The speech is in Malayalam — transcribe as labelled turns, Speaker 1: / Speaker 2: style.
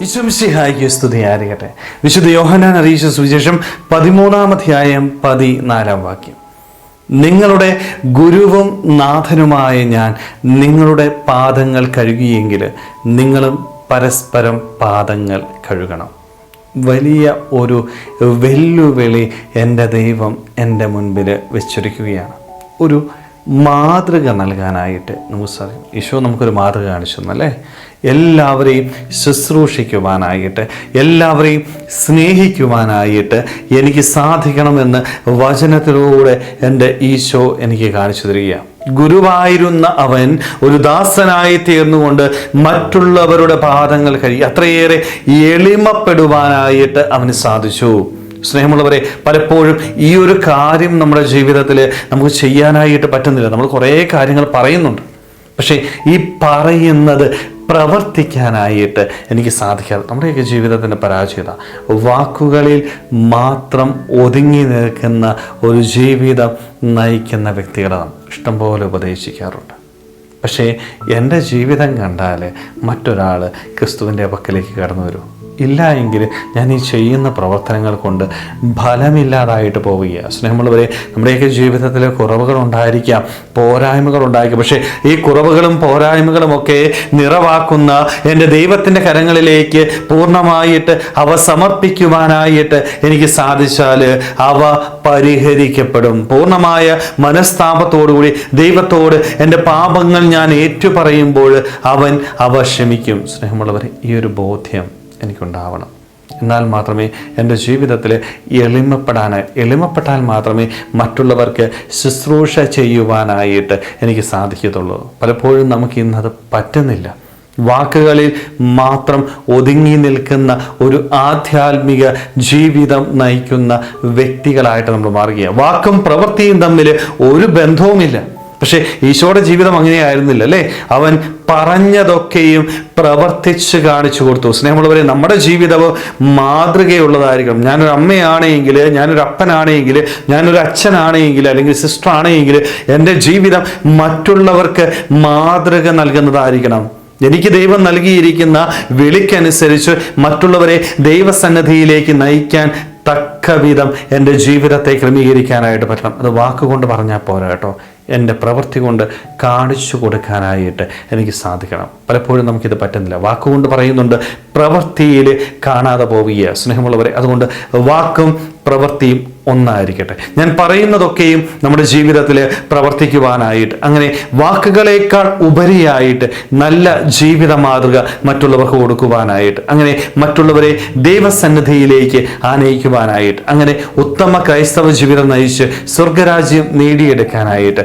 Speaker 1: വിശ്വംസിഹായിക്ക് സ്തുതിയായിരിക്കട്ടെ വിശുദ്ധ യോഹനാൻ അറിയിച്ച സുവിശേഷം പതിമൂന്നാം അധ്യായം പതിനാലാം വാക്യം. നിങ്ങളുടെ ഗുരുവും നാഥനുമായ ഞാൻ നിങ്ങളുടെ പാദങ്ങൾ കഴുകിയെങ്കിൽ നിങ്ങളും പരസ്പരം പാദങ്ങൾ കഴുകണം. വലിയ ഒരു വെല്ലുവിളി എന്റെ ദൈവം എന്റെ മുൻപിൽ വെച്ചൊരുക്കുകയാണ്. ഒരു മാതൃക നൽകാനായിട്ട് നമുക്ക് സാധിക്കും ഈശോ നമുക്കൊരു മാതൃക കാണിച്ചു തന്നല്ലേ എല്ലാവരെയും ശുശ്രൂഷിക്കുവാനായിട്ട് എല്ലാവരെയും സ്നേഹിക്കുവാനായിട്ട് എനിക്ക് സാധിക്കണമെന്ന് വചനത്തിലൂടെ എന്റെ ഈശോ എനിക്ക് കാണിച്ചു തരികയാണ് ഗുരുവായിരുന്ന അവൻ ഒരു ദാസനായി തീർന്നുകൊണ്ട് മറ്റുള്ളവരുടെ പാദങ്ങൾ കഴിയും അത്രയേറെ എളിമപ്പെടുവാനായിട്ട് അവന് സാധിച്ചു. സ്നേഹമുള്ളവരെ പലപ്പോഴും ഈ ഒരു കാര്യം നമ്മുടെ ജീവിതത്തിൽ നമുക്ക് ചെയ്യാനായിട്ട് പറ്റുന്നില്ല. നമ്മൾ കുറേ കാര്യങ്ങൾ പറയുന്നുണ്ട്. പക്ഷേ ഈ പറയുന്നത് പ്രവർത്തിക്കാനായിട്ട് എനിക്ക് സാധിക്കാതെ നമ്മുടെയൊക്കെ ജീവിതത്തിന്റെ പരാജയത വാക്കുകളിൽ മാത്രം ഒതുങ്ങി നിൽക്കുന്ന ഒരു ജീവിതം നയിക്കുന്ന വ്യക്തികളെ ഇഷ്ടംപോലെ ഉപദേശിക്കാറുണ്ട്. പക്ഷേ എന്റെ ജീവിതം കണ്ടാൽ മറ്റൊരാൾ ക്രിസ്തുവിന്റെ പക്കലേക്ക് കടന്നു വരും ഇല്ല എങ്കിൽ ഞാൻ ഈ ചെയ്യുന്ന പ്രവർത്തനങ്ങൾ കൊണ്ട് ഫലമില്ലാതായിട്ട് പോവുകയാണ്. സ്നേഹമുള്ളവരെ നമ്മുടെയൊക്കെ ജീവിതത്തിൽ കുറവുകൾ ഉണ്ടായിരിക്കാം പോരായ്മകൾ ഉണ്ടായിരിക്കാം. പക്ഷേ ഈ കുറവുകളും പോരായ്മകളും ഒക്കെ നിറവാക്കുന്ന എന്റെ ദൈവത്തിന്റെ കരങ്ങളിലേക്ക് പൂർണമായിട്ട് അവ സമർപ്പിക്കുവാനായിട്ട് എനിക്ക് സാധിച്ചാൽ അവ പരിഹരിക്കപ്പെടും. പൂർണമായ മനസ്താപത്തോടുകൂടി ദൈവത്തോട് എന്റെ പാപങ്ങൾ ഞാൻ ഏറ്റുപറയുമ്പോൾ അവൻ അവ ക്ഷമിക്കും. സ്നേഹമുള്ളവരെ ഈ ഒരു ബോധ്യം എനിക്കുണ്ടാവണം. എന്നാൽ മാത്രമേ എന്റെ ജീവിതത്തിൽ എളിമപ്പെടാനായി എളിമപ്പെട്ടാൽ മാത്രമേ മറ്റുള്ളവർക്ക് ശുശ്രൂഷ ചെയ്യുവാനായിട്ട് എനിക്ക് സാധിക്കത്തുള്ളൂ. പലപ്പോഴും നമുക്ക് ഇന്നത് പറ്റുന്നില്ല. വാക്കുകളിൽ മാത്രം ഒതുങ്ങി നിൽക്കുന്ന ഒരു ആധ്യാത്മിക ജീവിതം നയിക്കുന്ന വ്യക്തികളായിട്ട് നമ്മൾ മാറുകയാണ്. വാക്കും പ്രവൃത്തിയും തമ്മിൽ ഒരു ബന്ധവുമില്ല. പക്ഷേ ഈശോയുടെ ജീവിതം അങ്ങനെയായിരുന്നില്ല അല്ലേ? അവൻ പറഞ്ഞതൊക്കെയും പ്രവർത്തിച്ച് കാണിച്ചു കൊടുത്തു. സ്നേഹമുള്ളവരെ നമ്മുടെ ജീവിതവും മാതൃകയുള്ളതായിരിക്കണം. ഞാനൊരു അമ്മയാണെങ്കിൽ ഞാനൊരു അപ്പനാണെങ്കിൽ ഞാനൊരു അച്ഛനാണെങ്കിൽ അല്ലെങ്കിൽ സിസ്റ്റർ ആണെങ്കിൽ എന്റെ ജീവിതം മറ്റുള്ളവർക്ക് മാതൃക നൽകുന്നതായിരിക്കണം. എനിക്ക് ദൈവം നൽകിയിരിക്കുന്ന വിളിക്കനുസരിച്ച് മറ്റുള്ളവരെ ദൈവസന്നദ്ധിയിലേക്ക് നയിക്കാൻ തക്ക വിധം എന്റെ ജീവിതത്തെ ക്രമീകരിക്കാനായിട്ട് പറ്റണം. അത് വാക്കുകൊണ്ട് പറഞ്ഞാൽ പോരാ കേട്ടോ. എന്റെ പ്രവൃത്തി കൊണ്ട് കാണിച്ചു കൊടുക്കാനായിട്ട് എനിക്ക് സാധിക്കണം. പലപ്പോഴും നമുക്കിത് പറ്റുന്നില്ല. വാക്കുകൊണ്ട് പറയുന്നുണ്ട് പ്രവൃത്തിയിൽ കാണാതെ പോവുക സ്നേഹമുള്ളവരെ അതുകൊണ്ട് വാക്കും പ്രവൃത്തിയും ഒന്നായിരിക്കട്ടെ. ഞാൻ പറയുന്നതൊക്കെയും നമ്മുടെ ജീവിതത്തിൽ പ്രവർത്തിക്കുവാനായിട്ട് അങ്ങനെ വാക്കുകളേക്കാൾ ഉപരിയായിട്ട് നല്ല ജീവിത മാതൃക മറ്റുള്ളവർക്ക് കൊടുക്കുവാനായിട്ട് അങ്ങനെ മറ്റുള്ളവരെ ദൈവസന്നിധിയിലേക്ക് ആനയിക്കുവാനായിട്ട് അങ്ങനെ ഉത്തമ ക്രൈസ്തവ ജീവിതം നയിച്ച് സ്വർഗരാജ്യം നേടിയെടുക്കാനായിട്ട്